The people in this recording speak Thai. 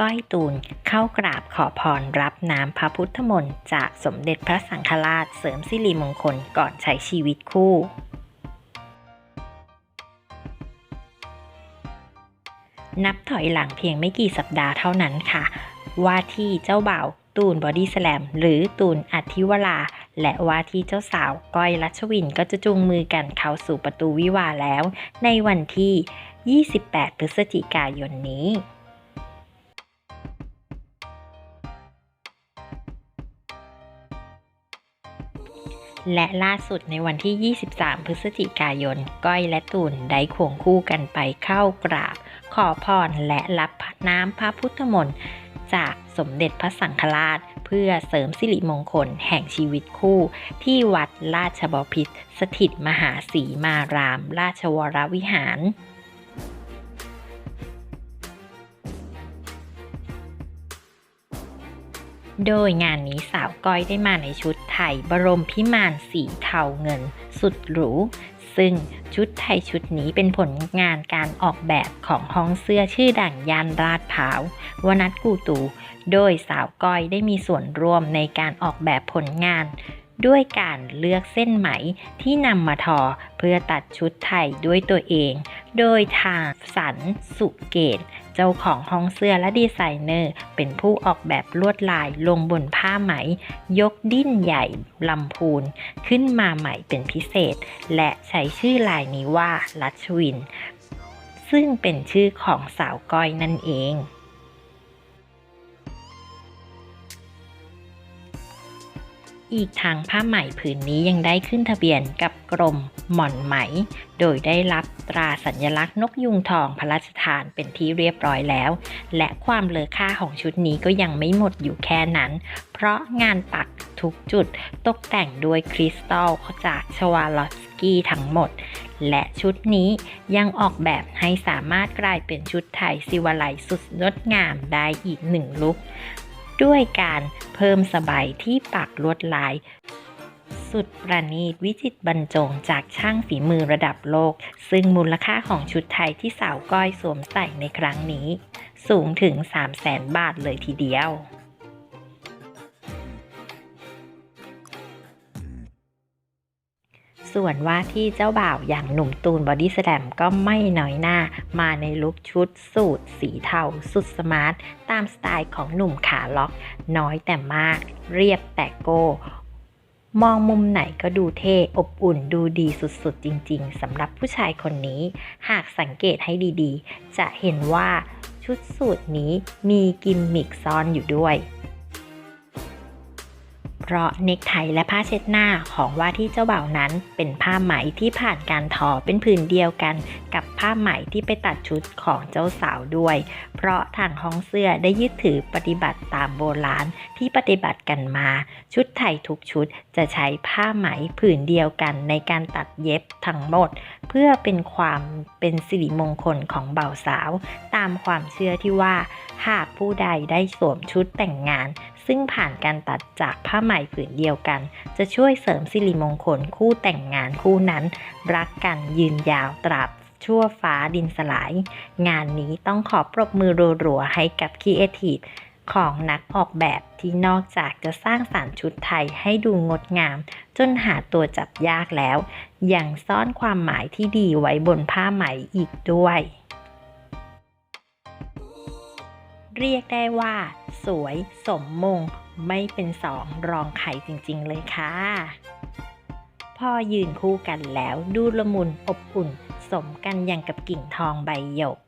ก้อยตูนเข้ากราบขอพรรับน้ำพระพุทธมนต์จากสมเด็จพระสังฆราชเสริมสิริมงคลก่อนใช้ชีวิตคู่ นับถอยหลังเพียงไม่กี่สัปดาห์เท่านั้นค่ะ ว่าที่เจ้าบ่าวตูนบอดี้สแลมหรือตูนอัธิวรา และว่าที่เจ้าสาวก้อยรัชวินก็จะจูงมือกันเข้าสู่ประตูวิวาแล้ว ในวันที่ 28 พฤศจิกายนนี้ และล่าสุดในวันที่ 23 พฤศจิกายน ก้อยและตูนได้ควงคู่กันไปเข้ากราบ ขอพรและรับน้ำพระพุทธมนต์จากสมเด็จพระสังฆราช เพื่อเสริมสิริมงคลแห่งชีวิตคู่ ที่วัดราชบพิตรสถิตมหาสีมาราม ราชวรวิหาร โดยงานนี้สาวก้อยได้มาในชุดไทย บรมพิมานสีเทาเงิน สุดหรู ซึ่งชุดไทยชุดนี้เป็นผลงานการออกแบบของห้องเสื้อชื่อดังย่านราดพร้าววนัทกูตู โดยสาวก้อยได้มีส่วนร่วมในการออกแบบผลงาน ด้วยการเลือกเส้นไหมที่นำมาทอเพื่อตัดชุดไทยด้วยตัวเอง โดยทางสันสุเกต เจ้าของห้องเสื้อและดีไซเนอร์ เป็นผู้ออกแบบลวดลายลงบนผ้าไหม ยกดิ้นใหญ่ลำพูน ขึ้นมาใหม่เป็นพิเศษ และใช้ชื่อลายนี้ว่าลัชวิน ซึ่งเป็นชื่อของสาวก้อยนั่นเอง อีกทางผ้าไหมผืนนี้ยังได้ขึ้นทะเบียนกับกรมหม่อนไหม โดยได้รับตราสัญลักษณ์นกยุงทองพระราชทานเป็นที่เรียบร้อยแล้ว และความเลอค่าของชุดนี้ก็ยังไม่หมดอยู่แค่นั้น เพราะงานปักทุกจุดตกแต่งด้วยคริสตัลจากชวาลอสกี้ทั้งหมด และชุดนี้ยังออกแบบให้สามารถกลายเป็นชุดไทยสิวไลสุดงดงามได้อีกหนึ่งลุค ด้วยการเพิ่มสบายที่ปักลวดลาย สุดประณีตวิจิตรบรรจงจากช่างฝีมือระดับโลก ซึ่งมูลค่าของชุดไทยที่สาวก้อยสวมใส่ในครั้งนี้ สูงถึง 3 0 0แสนบาทเลยทีเดียว ส่วนว่าที่เจ้าบ่าวอย่างหนุ่มตูนบอดี้สแลมก็ไม่น้อยหน้า มาในลุคชุดสูทสีเทาสุดสมาร์ท ตามสไตล์ของหนุ่มขาล็อก น้อยแต่มาก เรียบแต่โก มองมุมไหนก็ดูเท่อบอุ่นดูดีสุดๆ จริงๆสำหรับผู้ชายคนนี้ หากสังเกตให้ดีๆ จะเห็นว่าชุดสูทนี้มีกิมมิกซ่อนอยู่ด้วย เพราะเนคไทและผ้าเช็ดหน้าของว่าที่เจ้าบ่าวนั้น เป็นผ้าไหมที่ผ่านการทอเป็นผืนเดียวกัน กับผ้าไหมที่ไปตัดชุดของเจ้าสาวด้วย เพราะทางห้องเสื้อได้ยึดถือปฏิบัติตามโบราณที่ปฏิบัติกันมา ชุดไทยทุกชุดจะใช้ผ้าไหมผืนเดียวกันในการตัดเย็บทั้งหมด เพื่อเป็นความเป็นสิริมงคลของบ่าวสาว ตามความเชื่อที่ว่าหากผู้ใดได้สวมชุดแต่งงาน ซึ่งผ่านการตัดจากผ้าไหมผืนเดียวกัน จะช่วยเสริมสิริมงคลคู่แต่งงานคู่นั้น รักกันยืนยาวตราบชั่วฟ้าดินสลาย งานนี้ต้องขอปรบมือรัวๆให้กับคีเอทีฟของนักออกแบบที่นอกจากจะสร้างสารรค์ชุดไทยให้ดูงดงาม จนหาตัวจับยากแล้ว ยังซ่อนความหมายที่ดีไว้บนผ้าไหมอีกด้วย เรียกได้ว่า สวยสมมง ไม่เป็นสองรองใครจริงๆเลยค่ะ พอยืนคู่กันแล้วดูละมุนอบอุ่น สมกันอย่างกับกิ่งทองใบหยก